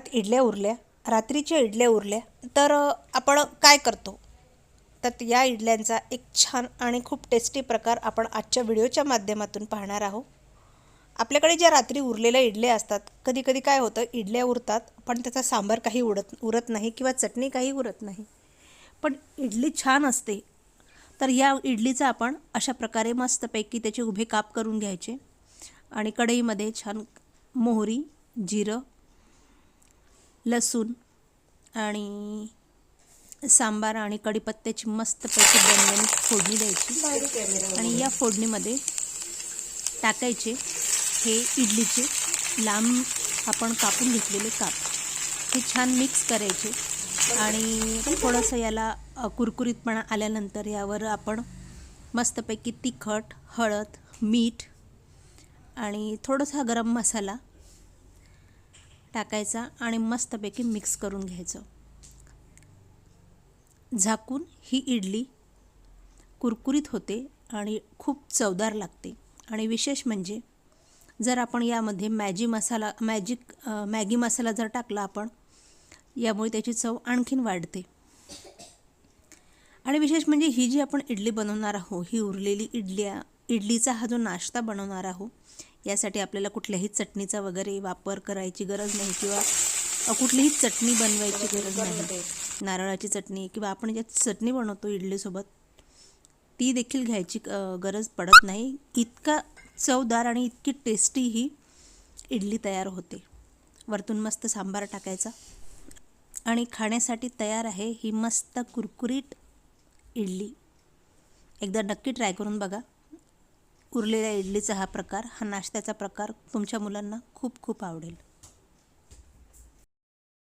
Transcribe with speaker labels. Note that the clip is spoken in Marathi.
Speaker 1: घरात इडल्या उरल्या रात्रीच्या इडल्या उरल्या तर आपण काय करतो? तर या इडल्यांचा एक छान आणि खूप टेस्टी प्रकार आपण आजच्या व्हिडिओच्या माध्यमातून पाहणार आहोत. आपल्याकडे ज्या रात्री उरलेल्या इडल्या असतात कधी कधी काय होतं इडल्या उरतात पण त्याचा सांबार काही उडत उरत नाही किंवा चटणी काही उरत नाही. पण इडली छान असते. तर या इडलीचा आपण अशा प्रकारे मस्तपैकी त्याचे उभे काप करून घ्यायचे. आणि कढईमध्ये छान मोहरी जिरं लसूण आणि सांबार आणि कढीपत्त्याची मस्तपैकी बनवून फोडणी द्यायची. आणि या फोडणीमध्ये टाकायचे हे इडलीचे लांब आपण कापून घेतलेले काप. हे छान मिक्स करायचे. आणि थोडंसं याला कुरकुरीतपणा आल्यानंतर यावर आपण मस्तपैकी तिखट हळद मीठ आणि थोडासा गरम मसाला टाकायचा आणि मस्तपैकी मिक्स करून घ्यायचं. झाकून ही इडली कुरकुरीत होते आणि खूप चवदार लागते. आणि विशेष म्हणजे जर आपण यामध्ये मॅजी मसाला मॅजिक मॅगी मसाला जर टाकला आपण यामुळे त्याची चव आणखीन वाढते. आणि विशेष म्हणजे ही जी आपण इडली बनवणार आहोत ही उरलेली इडल्या इडलीचा हा जो नाश्ता बनवणार आहोत यासाठी आपल्याला कुठल्याही चटणीचा वगैरे वापर करायची गरज नाही किंवा कुठलीही चटणी बनवायची गरज नाही. नारळाची चटणी किंवा आपण ज्या चटणी बनवतो इडलीसोबत ती देखील घ्यायची गरज पडत नाही. इतका चवदार आणि इतकी टेस्टी ही इडली तयार होते. वरतून मस्त सांबार टाकायचा आणि खाण्यासाठी तयार आहे ही मस्त कुरकुरीत इडली. एकदा नक्की ट्राय करून बघा. उरलेल्या इडलीचा हा प्रकार हा नाश्त्याचा प्रकार तुमच्या मुलांना खूप खूप आवडेल.